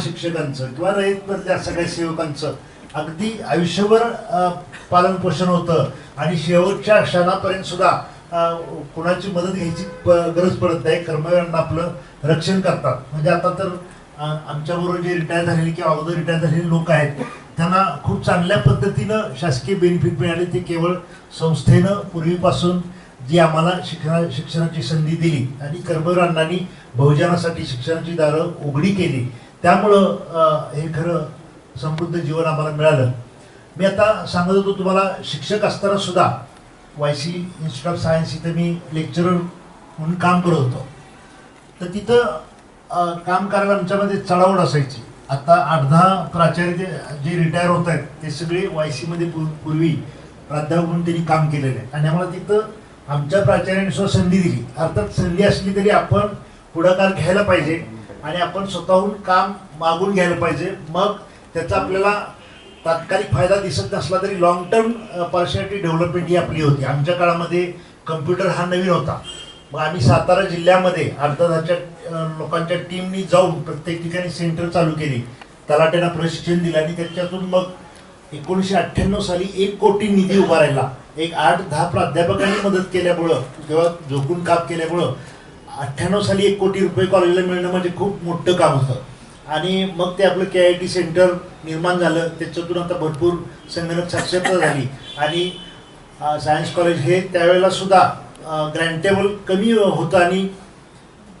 शिक्षकांचं किंवा रयतमधल्या सगळ्या सेवकांचं अगदी आयुष्यभर पालन पोषण होतं आणि शेवटच्या क्षणापर्यंत सुद्धा कोणाची मदत घ्यायची गरज पडत नाही. कर्मवीरांना आपलं रक्षण करतात. म्हणजे आता तर आमच्याबरोबर जे रिटायर झालेले किंवा अगोदर रिटायर झालेले लोक आहेत त्यांना खूप चांगल्या पद्धतीनं शासकीय बेनिफिट मिळाले. ते केवळ संस्थेनं पूर्वीपासून जी आम्हाला शिक्षणा शिक्षणाची संधी दिली आणि कर्मवीर बहुजनासाठी शिक्षणाची दारं उघडी केली. त्यामुळं हे खरं समृद्ध जीवन आम्हाला मिळालं. मी आता सांगत होतो तुम्हाला शिक्षक असताना सुद्धा Y C institute of science इथं मी लेक्चरर म्हणून काम करत होतो. तर तिथं काम करायला आमच्यामध्ये चढावड असायची. आता आठ दहा प्राचार्य जे जे रिटायर होत आहेत ते सगळे वाय सीमध्ये पूर्वी प्राध्यापक म्हणून त्यांनी काम केलेलं आहे. आणि आम्हाला तिथं आमच्या प्राचार्यांनी सुद्धा संधी दिली. अर्थात संधी असली तरी आपण पुढाकार घ्यायला पाहिजे. आणि आपण स्वतःहून काम मागून घ्यायला पाहिजे. मग त्याचा आपल्याला तात्कालिक फायदा दिसत नसला तरी लॉंग टर्म पर्सनॅलिटी डेव्हलपमेंट ही आपली होती. आमच्या काळामध्ये कम्प्युटर हा नवीन होता. मग आम्ही सातारा जिल्ह्यामध्ये अर्धाच्या लोकांच्या टीमनी जाऊन प्रत्येक ठिकाणी सेंटर चालू केली. तलाट्यांना प्रशिक्षण दिलं आणि त्याच्यातून मग एकोणीसशे अठ्ठ्याण्णव साली एक कोटी निधी उभा राहिला एक आठ दहा प्राध्यापकांनी मदत केल्यामुळं किंवा झोकून काम केल्यामुळं अठ्ठ्याण्णव साली एक कोटी रुपये कॉलेजला मिळणं म्हणजे खूप मोठं काम होतं. आणि मग ते आपलं के आय टी सेंटर निर्माण झालं. त्याच्यातून आता भरपूर संगणक साक्षरता झाली. आणि सायन्स कॉलेज हे त्यावेळेला सुद्धा ग्रँटेबल कमी होतं आणि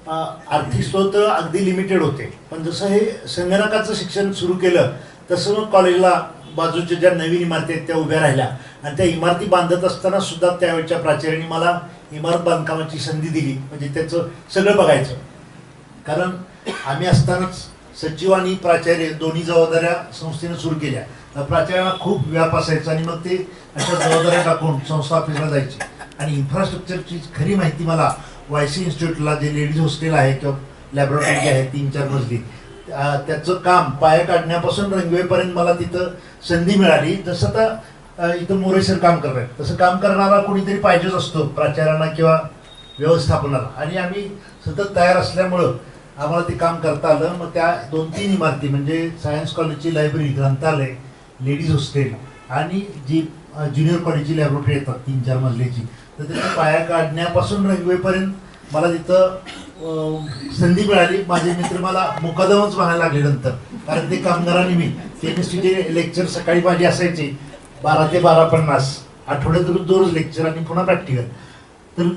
आर्थिक स्रोत अगदी लिमिटेड होते. पण जसं हे संगणकाचं शिक्षण सुरू केलं तसं मग कॉलेजला बाजूच्या ज्या नवीन इमारती आहेत त्या उभ्या राहिल्या. आणि त्या इमारती बांधत असताना सुद्धा त्यावेळच्या प्राचार्यांनी मला इमारत बांधकामाची संधी दिली. म्हणजे त्याचं सगळं बघायचं. कारण आम्ही असतानाच सचिव आणि प्राचार्य दोन्ही जबाबदाऱ्या संस्थेनं सुरू केल्या. तर प्राचार्यांना खूप व्याप असायचा आणि मग ते अशा जबाबदाऱ्या टाकून संस्था ऑफिसला जायची. आणि इन्फ्रास्ट्रक्चरची खरी माहिती मला वाय सी इन्स्टिट्यूटला जे लेडीज हॉस्टेल आहे किंवा लॅबोरेटरी आहे तीन चार मजली त्याचं काम पाया काढण्यापासून रंगवेपर्यंत मला तिथं संधी मिळाली. जसं तर इथं मोरेसर काम करणार तसं काम करणारा कोणीतरी पाहिजेच असतो प्राचार्यांना किंवा व्यवस्थापनाला. आणि आम्ही सतत तयार असल्यामुळं आम्हाला ते काम करता आलं. मग त्या दोन तीन इमारती म्हणजे सायन्स कॉलेजची लायब्ररी ग्रंथालय लेडीज हॉस्टेल आणि जी ज्युनियर कॉलेजची लॅबोरेटरी येतात तीन चार मजल्याची. तर त्याच्या पाया काढण्यापासून रंगवेपर्यंत मला तिथं संधी मिळाली. माझे मित्र मला मुकादमच म्हणायला लागले नंतर. कारण ते कामगारांनी मी केमिस्ट्रीचे लेक्चर सकाळी माझे असायचे. बारा ते बारा पन्नास. आठवड्यातून दोनच लेक्चर आणि पुन्हा प्रॅक्टिकल तर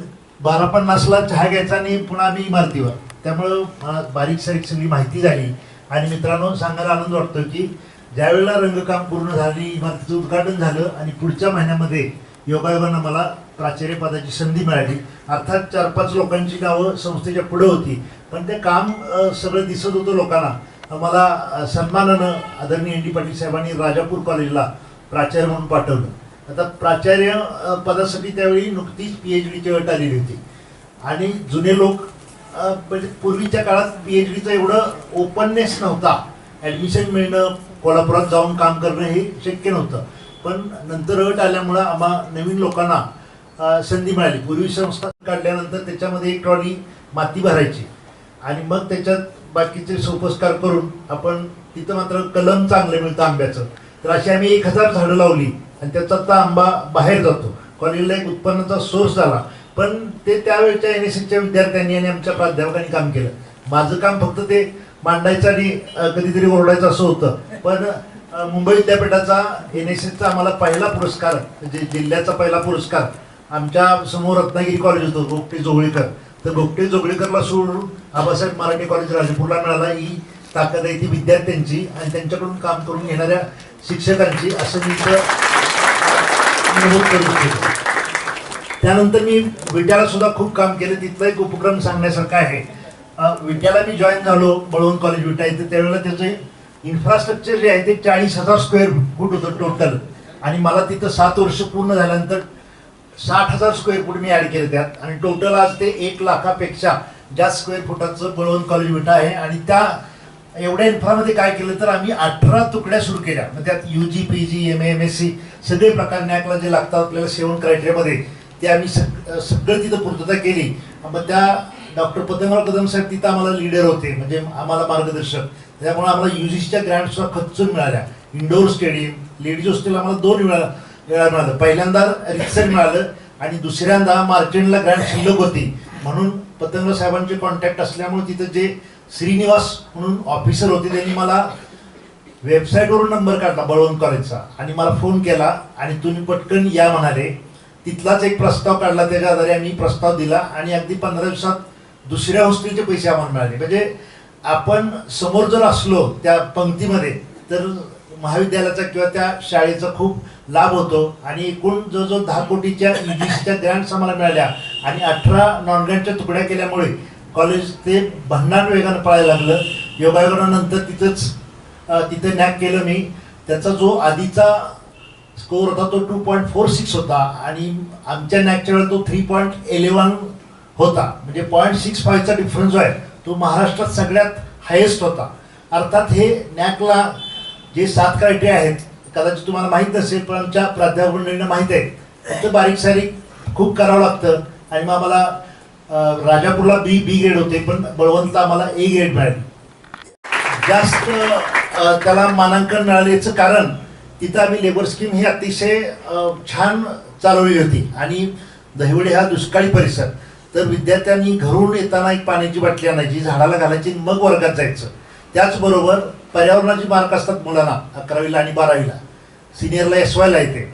बारा पन्नासला चहा घ्यायचा आणि पुन्हा आम्ही इमारतीवर. त्यामुळं मला बारीक सारीक सगळी माहिती झाली. आणि मित्रांनो सांगायला आनंद वाटतो की ज्यावेळेला रंगकाम पूर्ण झाली इमारतीचं उद्घाटन झालं आणि पुढच्या महिन्यामध्ये योगायोगानं मला प्राचार्यपदाची संधी मिळाली. अर्थात चार पाच लोकांची नावं संस्थेच्या पुढे होती. पण ते काम सगळं दिसत होतं लोकांना. मला सन्मानानं आदरणीय एन डी पाटील साहेबांनी राजापूर कॉलेजला प्राचार्य म्हणून पाठवलं. आता प्राचार्य पदासाठी त्यावेळी नुकतीच पी एच डीची अट आलेली होती. आणि जुने लोक म्हणजे पूर्वीच्या काळात पी एच डीचं एवढं ओपननेस नव्हता. ॲडमिशन मिळणं कोल्हापुरात जाऊन काम करणं हे शक्य नव्हतं. पण नंतर अट आल्यामुळं आम्हा नवीन लोकांना संधी मिळाली. पूर्वी संस्था काढल्यानंतर त्याच्यामध्ये एक ट्रॉली माती भरायची. आणि मग त्याच्यात बाकीचे सोपस्कार करून आपण तिथं मात्र कलम चांगलं मिळतं आंब्याचं. तर अशी आम्ही एक हजार झाडं लावली आणि त्याचा आता आंबा बाहेर जातो. कॉलेजला एक उत्पन्नाचा सोर्स झाला. पण ते त्यावेळच्या एन एस एसच्या विद्यार्थ्यांनी आणि आमच्या प्राध्यापकांनी काम केलं. माझं काम फक्त ते मांडायचं आणि कधीतरी ओरडायचं असं होतं. पण मुंबई विद्यापीठाचा एन एस एसचा आम्हाला पहिला पुरस्कार म्हणजे जिल्ह्याचा पहिला पुरस्कार आमच्यासमोर रत्नागिरी कॉलेज होतं गोपटे जोगळेकर. तर गोपटे जोगळेकरला सोडून आबासाहेब मराठी कॉलेज राजपूरला मिळाला. ही ताकद आहे ती विद्यार्थ्यांची आणि त्यांच्याकडून काम करून घेणाऱ्या शिक्षकांची असं मी इथं करू इच्छितो त्यानंतर मी विट्याला सुद्धा खूप काम केलं. तिथला एक उपक्रम सांगण्यासारखा आहे. विद्याला विट्याला मी जॉईन झालो बळवण कॉलेज विटा इथे. त्यावेळेला त्याचे इन्फ्रास्ट्रक्चर जे आहे ते चाळीस हजार स्क्वेअर फूट होतं टोटल आणि मला तिथं सात वर्ष पूर्ण झाल्यानंतर साठ हजार स्क्वेअर फूट मी ॲड केले त्यात. आणि टोटल आज ते एक लाखापेक्षा जास्त स्क्वेअर फुटाचं बळवण कॉलेज विटा आहे. आणि त्या एवढ्या इन्फ्रामध्ये काय केलं तर आम्ही अठरा तुकड्या सुरू केल्या. मग त्यात U G P G M M S C सगळे प्रकार नॅकला जे लागतात आपल्याला सेवन क्रायटेरियामध्ये ते आम्ही सग सगळं तिथं पूर्तता केली. मग त्या डॉक्टर पतंगराव कदम साहेब तिथं आम्हाला लीडर होते म्हणजे आम्हाला मार्गदर्शक. त्यामुळे आम्हाला युजीसीच्या जीच्या ग्रँडसुद्धा खचून मिळाल्या. इंडोर स्टेडियम लेडीज हॉस्टेल आम्हाला दोन मिळाला वेळा मिळालं. पहिल्यांदा रिक्सर मिळालं आणि दुसऱ्यांदा मार्चेंटला ग्रँड शिल्लक होती. म्हणून पतंगराव साहेबांचे कॉन्टॅक्ट असल्यामुळे तिथं जे श्रीनिवास म्हणून ऑफिसर होते. त्यांनी मला वेबसाईटवरून नंबर काढला बळवंत कॉलेजचा आणि मला फोन केला आणि तुम्ही पटकन या म्हणाले. तिथलाच एक प्रस्ताव काढला. त्याच्या आधारे आम्ही प्रस्ताव दिला आणि अगदी पंधरा दिवसात दुसऱ्या हॉस्टेलचे पैसे आम्हाला मिळाले. म्हणजे आपण समोर जर असलो त्या पंक्तीमध्ये तर महाविद्यालयाचा किंवा त्या शाळेचा खूप लाभ होतो. आणि एकूण जवळजवळ दहा कोटीच्या युजीसीच्या ग्रँट्स आम्हाला मिळाल्या. आणि अठरा नॉन ग्रँटच्या तुकड्या केल्यामुळे कॉलेज ते भन्नाट वेगानं पळायला लागलं. योगायोगानंतर तिथंच तिथे नॅक केलं मी. त्याचा जो आधीचा स्कोअर होता तो टू पॉईंट फोर सिक्स होता. आणि आमच्या नॅकच्या वेळेला तो थ्री पॉईंट इलेवन होता. म्हणजे पॉईंट सिक्स फायचा डिफरन्स जो आहे तो महाराष्ट्रात सगळ्यात हायेस्ट होता. अर्थात हे नॅकला जे सात क्रायटेरिया आहेत कदाचित तुम्हाला माहीत नसेल पण आमच्या प्राध्यापक मंडळींना माहीत आहे. तर बारीक सारीक खूप करावं लागतं. आणि मग आम्हाला राजापूरला बी बी ग्रेड होते पण बळवंतला आम्हाला ए ग्रेड मिळाली. जास्त त्याला मानांकन मिळाल्याचं कारण तिथं आम्ही लेबर स्कीम ही अतिशय छान चालवली होती. आणि दहिवडे हा दुष्काळी परिसर. तर विद्यार्थ्यांनी घरून येताना एक पाण्याची बाटली आणायची झाडाला घालायची मग वर्गात जायचं. त्याचबरोबर पर्यावरणाची मार्क असतात मुलांना अकरावीला आणि बारावीला. सिनियरला एस वायला येते.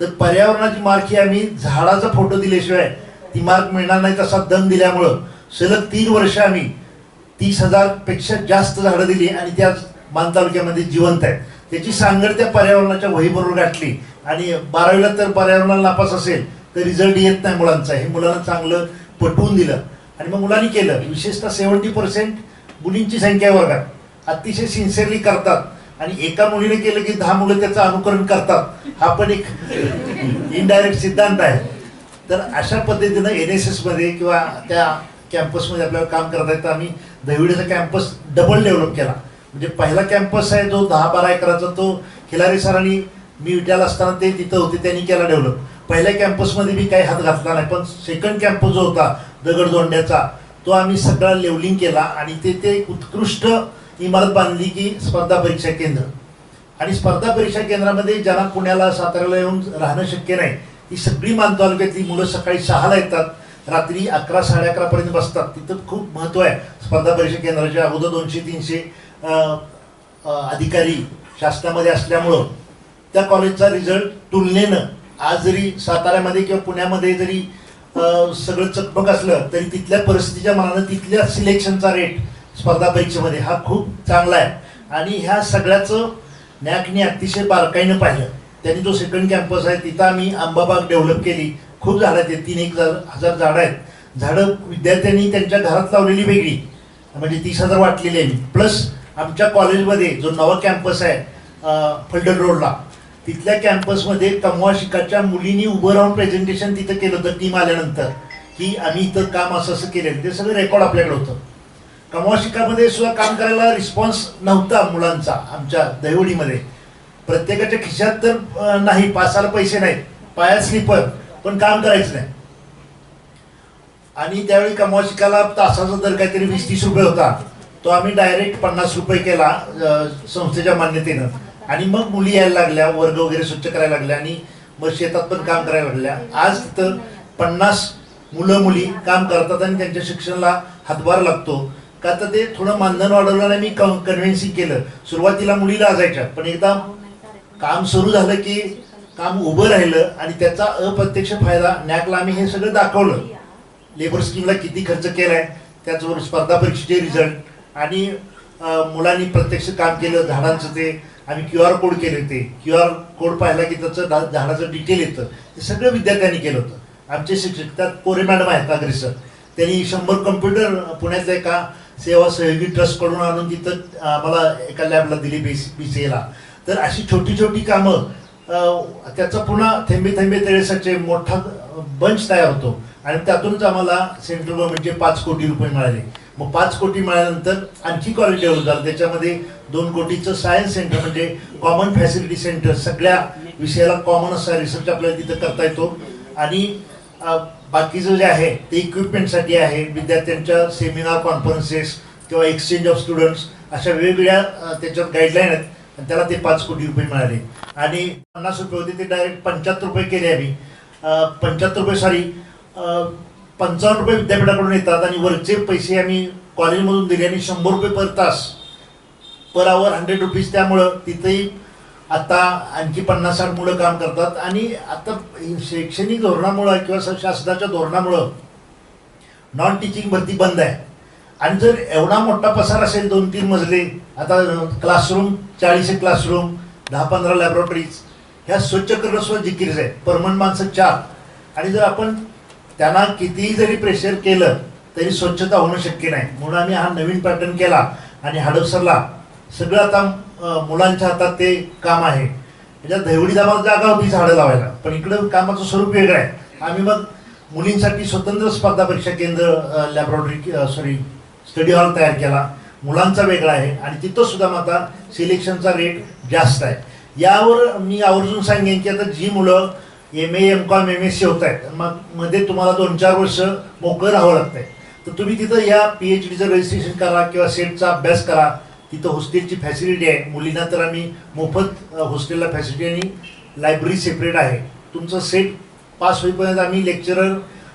तर पर्यावरणाची मार्क ही आम्ही झाडाचा फोटो दिल्याशिवाय ती मार्क मिळणार नाही तसा दम दिल्यामुळं. सलग तीन वर्ष आम्ही तीस हजारपेक्षा जास्त झाडं दिली आणि त्या मान तालुक्यामध्ये जिवंत आहेत. त्याची सांगड त्या पर्यावरणाच्या वहीबरोबर गाठली. आणि बारावीला तर पर्यावरणाला नापास असेल तर रिझल्ट येत नाही मुलांचा. हे मुलांना चांगलं पटवून दिलं. आणि मग मुलांनी केलं. विशेषतः सेवन्टी पर्सेंट मुलींची संख्या वर्गात अतिशय सिन्सिअरली करतात. आणि एका मुलीने केलं की दहा मुलं त्याचं अनुकरण करतात. हा पण एक इनडायरेक्ट सिद्धांत आहे. तर अशा पद्धतीनं एन एस एसमध्ये किंवा त्या कॅम्पसमध्ये आपल्याला काम करता येतं. आम्ही दहिवडीचा कॅम्पस डबल डेव्हलप केला. म्हणजे पहिला कॅम्पस आहे जो दहा बारा एकराचा तो खिलारी सरांनी मी विट्याला असताना ते तिथं होते त्यांनी केला डेव्हलप पहिल्या कॅम्पसमध्ये मी काही हात घातला नाही पण सेकंड कॅम्पस जो होता दगडदोंड्याचा तो आम्ही सगळा लेवलिंग केला आणि ते ते उत्कृष्ट इमारत बांधली की स्पर्धा परीक्षा केंद्र. आणि स्पर्धा परीक्षा केंद्रामध्ये ज्यांना पुण्याला साताऱ्याला येऊन राहणं शक्य नाही ती सगळी मान तालुक्यातली मुलं सकाळी सहाला येतात रात्री अकरा साडे अकरापर्यंत बसतात. तिथं खूप महत्त्व आहे. स्पर्धा परीक्षा केंद्राच्या अगोदर दोनशे तीनशे अधिकारी शासनामध्ये असल्यामुळं त्या कॉलेजचा रिझल्ट तुलनेनं आज जरी साताऱ्यामध्ये किंवा पुण्यामध्ये जरी सगळं चकमक असलं तरी तिथल्या परिस्थितीच्या मानानं तिथल्या सिलेक्शनचा रेट स्पर्धा परीक्षेमध्ये हा खूप चांगला आहे. आणि ह्या सगळ्याचं नॅकने अतिशय बारकाईनं पाहिलं. त्यांनी जो सेकंड कॅम्पस आहे तिथं आम्ही आंबाबाग डेव्हलप केली. खूप झाडं आहेत तीन एक हजार हजार झाडं आहेत. झाडं विद्यार्थ्यांनी त्यांच्या घरात लावलेली वेगळी. म्हणजे तीस हजार वाटलेली आहे. प्लस आमच्या कॉलेजमध्ये जो नवा कॅम्पस आहे अं, फलटण रोडला तिथल्या कॅम्पसमध्ये कमवा शिकाच्या मुलींनी उभं राहून प्रेझेंटेशन तिथं केलं होतं टीम आल्यानंतर. की आम्ही इथं काम असं असं केलेलं ते सगळं रेकॉर्ड आपल्याकडे होतं. कमवा शिकामध्ये सुद्धा काम करायला रिस्पॉन्स नव्हता मुलांचा आमच्या दहिवडीमध्ये. प्रत्येकाच्या खिशात तर नाही पासाला पैसे नाहीत. पायात स्लीपर पण काम करायचं नाही. आणि त्यावेळी कमवा शिकायला तासाचा दर काहीतरी वीस तीस रुपये होता. तो आम्ही डायरेक्ट पन्नास रुपये केला संस्थेच्या मान्यतेनं. आणि मग मुली यायला लागल्या वर्ग वगैरे स्वच्छ करायला लागल्या आणि मग शेतात पण काम करायला लागल्या. आज तिथं पन्नास मुलं मुली काम करतात आणि त्यांच्या शिक्षणाला हातभार लागतो. का तर ते थोडं मानधन वाढवलं आणि मी कन्व्हिन्सिंग केलं. सुरुवातीला मुलीला असायच्या पण एकदा काम सुरू झालं की काम उभं राहिलं आणि त्याचा अप्रत्यक्ष फायदा नॅकला आम्ही हे सगळं दाखवलं. लेबर स्कीमला किती खर्च केलाय त्याचबरोबर स्पर्धा परीक्षेचे रिझल्ट आणि मुलांनी प्रत्यक्ष काम केलं झाडांचं ते आम्ही क्यू आर कोड केले होते क्यू आर कोड पाहिला की त्याचं झाडाचं डिटेल येतं. हे सगळं विद्यार्थ्यांनी केलं होतं. आमचे शिक्षक त्यात कोरे मॅडम आहेत अग्रेसर. त्यांनी शंभर कम्प्युटर पुण्यातल्या एका सेवा सहयोगी ट्रस्टकडून आणून तिथं आम्हाला एका लॅबला दिली बी सी बी सी एला तर अशी छोटी छोटी कामं त्याचा पुन्हा थेंबे थेंबे तेळेसाचे मोठा बंच तयार होतो. आणि त्यातूनच आम्हाला सेंट्रल गव्हर्नमेंटचे पाच कोटी रुपये मिळाले. मग पाच कोटी मिळाल्यानंतर आणखी कॉलेज डेव्हलप झालं. त्याच्यामध्ये दोन कोटीचं सायन्स सेंटर म्हणजे कॉमन फॅसिलिटी सेंटर सगळ्या विषयाला कॉमन असा रिसर्च आपल्याला तिथं करता येतो. आणि बाकीचं जे आहे ते इक्विपमेंटसाठी आहे. विद्यार्थ्यांच्या सेमिनार कॉन्फरन्सेस किंवा एक्सचेंज ऑफ स्टुडंट्स अशा वेगवेगळ्या त्याच्यात गाईडलाईन आहेत. आणि त्याला ते पाच कोटी रुपये मिळाले. आणि पन्नास रुपये होते ते डायरेक्ट पंच्याहत्तर रुपये केले आम्ही. पंच्याहत्तर रुपये सॉरी पंचावन्न रुपये विद्यापीठाकडून येतात आणि वरचे पैसे आम्ही कॉलेजमधून दिले आणि शंभर रुपये पर तास. पर आवर हंड्रेड रुपीज त्यामुळं तिथेही आता आणखी पन्नास साठ मुलं काम करतात. आणि आता शैक्षणिक धोरणामुळं किंवा स- शासनाच्या धोरणामुळं नॉन टीचिंग भरती बंद आहे. आणि जर एवढा मोठा पसार असेल दोन तीन मजले आता क्लासरूम चाळीस एक क्लासरूम दहा पंधरा लॅबोरेटरीज ह्या स्वच्छ करणं सुद्धा जिकीरच आहे परमनंट माणसं चार. आणि जर आपण त्यांना कितीही जरी प्रेशर केलं तरी स्वच्छता होणं शक्य नाही. म्हणून आम्ही हा नवीन पॅटर्न केला आणि हडपसरला सगळं आता मुलांच्या हातात ते काम आहे. त्याच्यात धैवडी आम्हाला जागा होती झाडं लावायला पण इकडं कामाचं स्वरूप वेगळं आहे. आम्ही मग मुलींसाठी स्वतंत्र स्पर्धा परीक्षा केंद्र लॅबोरेटरी सॉरी स्टडी हॉल तयार केला. मुलांचा वेगळा आहे आणि तिथं सुद्धा मग आता सिलेक्शनचा रेट जास्त आहे. यावर मी आवर्जून सांगेन की आता जी मुलं M A M com M S C होत आहेत मग मध्ये तुम्हाला दोन चार वर्ष मोकळं राहावं लागतंय. तर तुम्ही तिथं या पी एच डीचं रजिस्ट्रेशन करा किंवा सेटचा अभ्यास करा. तिथं हॉस्टेलची फॅसिलिटी आहे. मुलींना तर आम्ही मोफत हॉस्टेलला फॅसिलिटी आणि लायब्ररी सेपरेट आहे. तुमचं सेट पास होईपर्यंत आम्ही लेक्चरर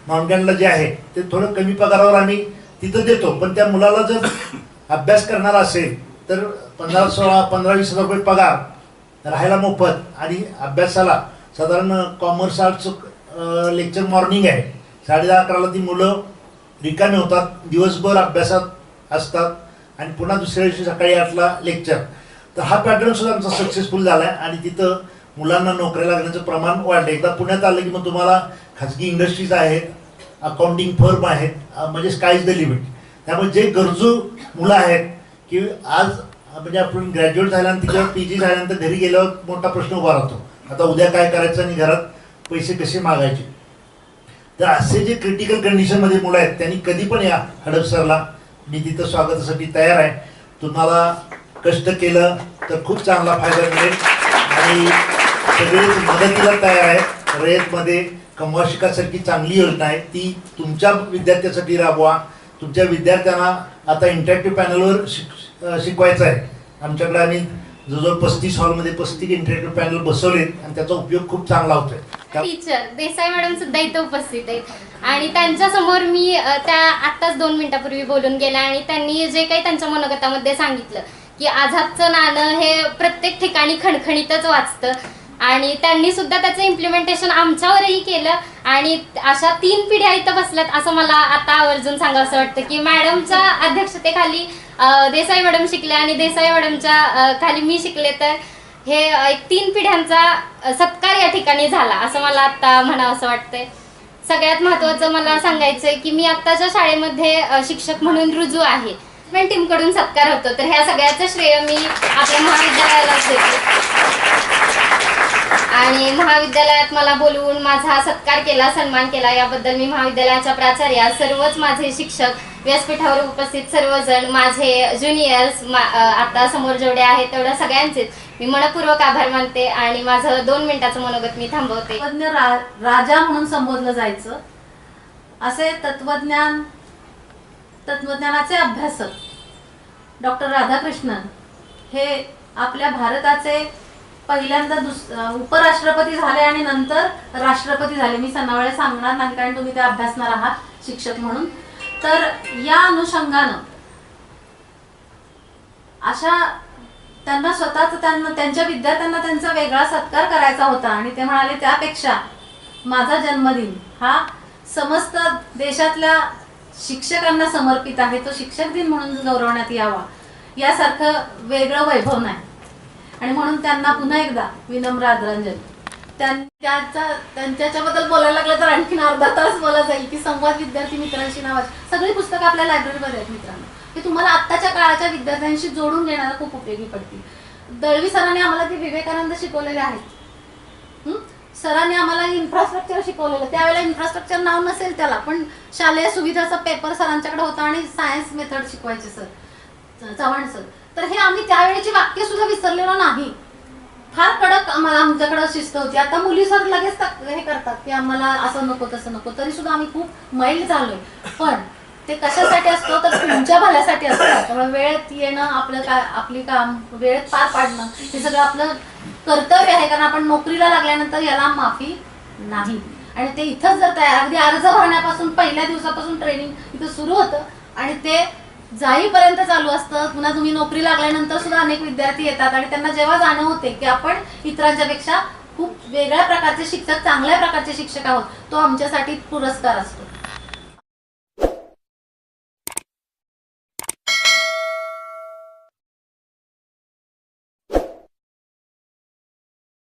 नॉन जे आहे ते थोडं कमी पगारावर आम्ही तिथं देतो. पण त्या मुलाला जर अभ्यास करणारा असेल तर पंधरा सोळा पंधरा वीस हजार रुपये पगार राहायला मोफत. आणि अभ्यासाला साधारण कॉमर्स आर्टचं लेक्चर मॉर्निंग आहे. साडे दहा अकराला ती मुलं रिकामी होतात. दिवसभर अभ्यासात असतात. आणि पुन्हा दुसऱ्या दिवशी सकाळी आठला लेक्चर तर हा पॅटर्न सुद्धा आमचा सक्सेसफुल झाला आहे आणि तिथं मुलांना नोकऱ्या लागण्याचं प्रमाण वाढलं एकदा पुण्यात आलं की मग तुम्हाला खाजगी इंडस्ट्रीज आहेत अकाउंटिंग फर्म आहेत म्हणजे स्काय इज द लिमिट त्यामुळे जे गरजू मुलं आहेत की आज म्हणजे आपण ग्रॅज्युएट झाल्यानंतर किंवा पी जी झाल्यानंतर घरी गेल्यावर मोठा प्रश्न उभा राहतो. आता उद्या काय करायचं आणि घरात पैसे कसे मागायचे? तर असे जे क्रिटिकल कंडिशनमध्ये मुलं आहेत त्यांनी कधी पण या हडपसरला मी तिथं स्वागतासाठी तयार आहे. तुम्हाला कष्ट केलं तर खूप चांगला फायदा मिळेल. आणि सगळेच मदतीला तयार आहेत. रयतमध्ये कमवाशिकासारखी चांगली योजना आहे ती तुमच्या विद्यार्थ्यासाठी राबवा. तुमच्या विद्यार्थ्यांना आता इंटरॅक्टिव्ह पॅनलवर शिक शिकवायचं आहे. आमच्याकडे आम्ही जवळजवळ पस्तीस हॉलमध्ये पस्तीस इंटरॅक्टिव्ह पॅनल बसवलेत आणि त्याचा उपयोग खूप चांगला होतोय. टीचर देसाई मॅडम सुद्धा इथं उपस्थित आहेत. आणि त्यांच्यासमोर मी त्या आत्ताच दोन मिनिटापूर्वी बोलून गेल्या आणि त्यांनी जे काही त्यांच्या मनोगतामध्ये सांगितलं की आझादचं नाणं हे प्रत्येक ठिकाणी खणखणीतच वाचतं. आणि त्यांनी सुद्धा त्याचं इम्प्लिमेंटेशन आमच्यावरही केलं. आणि अशा तीन पिढ्या इथं बसल्यात असं मला आता आवर्जून सांगावं वाटतं की मॅडमच्या अध्यक्षतेखाली देसाई मॅडम शिकल्या आणि देसाई मॅडमच्या खाली मी शिकले तर हे एक तीन पिढ्यांचा सत्कार या ठिकाणी झाला असं मला आता म्हणावं असं वाटतंय. सगळ्यात महत्त्वाचं मला सांगायचं आहे की मी आत्ताच्या शाळेमध्ये शिक्षक म्हणून रुजू आहे टीमकडून सत्कार होतो. तर ह्या सगळ्याचं श्रेय मी आपल्या महाविद्यालयाला देते. आणि महाविद्यालयात मला बोलवून माझा सत्कार केला सन्मान केला. याबद्दल मी महाविद्यालयाच्या प्राचार्या सर्वच माझे शिक्षक व्यासपीठावर उपस्थित सर्वजण माझे ज्युनियर्स मा आता समोर जेवढे आहेत तेवढ्या सगळ्यांचेच. मी मनपूर्वक आभार मानते आणि माझं दोन मिनिटाचं मनोगत मी थांबवते. तत्वज्ञ रा, राजा म्हणून संबोधलं जायचं. असे तत्वज्ञान तत्वज्ञानाचे अभ्यासक डॉक्टर राधाकृष्णन हे आपल्या भारताचे पहिल्यांदा दुस उपराष्ट्रपती झाले आणि नंतर राष्ट्रपती झाले. मी सणावेळे सांगणार नाही कारण तुम्ही ते अभ्यासणार आहात शिक्षक म्हणून. तर या अनुषंगानं अशा त्यांना स्वतःच त्यांना त्यांच्या विद्यार्थ्यांना त्यांचा वेगळा सत्कार करायचा होता आणि ते म्हणाले त्यापेक्षा माझा जन्मदिन हा समस्त देशातल्या शिक्षकांना समर्पित आहे. तो शिक्षक दिन म्हणून गौरवण्यात यावा. यासारखं वेगळं वैभव नाही. आणि म्हणून त्यांना पुन्हा एकदा विनम्र आदरांजली. त्यांच्या त्यांच्याबद्दल बोलायला लागलं तर आणखीन अर्धा तास बोला जाईल की संवाद विद्यार्थी मित्रांशी नावाची सगळी पुस्तकं आपल्या लायब्ररीमध्ये आहेत मित्रांनो. की तुम्हाला आत्ताच्या काळाच्या विद्यार्थ्यांशी जोडून घेणारा खूप उपयोगी पडतील. दळवी सरांनी आम्हाला ते विवेकानंद शिकवलेले आहेत. सरांनी आम्हाला इन्फ्रास्ट्रक्चर शिकवलेलं. त्यावेळेला इन्फ्रास्ट्रक्चर नाव नसेल त्याला पण शालेय सुविधाचा पेपर सरांच्याकडे होता आणि सायन्स मेथड शिकवायचे सर चव्हाण सर तर हे आम्ही त्यावेळेची वाक्य सुद्धा विसरलेलो नाही. फार कडक आम्हाला आमच्याकडे शिस्त होती. आता मुली सर लगेच हे करतात की आम्हाला असं नको तसं नको. तरी सुद्धा आम्ही खूप मैल झालोय. पण ते कशासाठी असतो? तर तुमच्या भल्यासाठी असतं. त्यामुळे वेळेत येणं आपलं काय आपली काम वेळेत पार पाडणं हे सगळं आपलं कर्तव्य आहे. कारण आपण नोकरीला लागल्यानंतर याला माफी नाही. आणि ते इथंच जर तयार अगदी अर्ज भरण्यापासून पहिल्या दिवसापासून ट्रेनिंग इथं सुरू होतं. आणि ते जाईपर्यंत चालू असतं. पुन्हा तुम्ही नोकरी लागल्यानंतर सुद्धा अनेक विद्यार्थी येतात आणि त्यांना जेव्हा जाणं होते की आपण इतरांच्या पेक्षा खूप वेगळ्या प्रकारचे शिक्षक चांगल्या प्रकारचे शिक्षक आहोत तो आमच्यासाठी पुरस्कार असतो.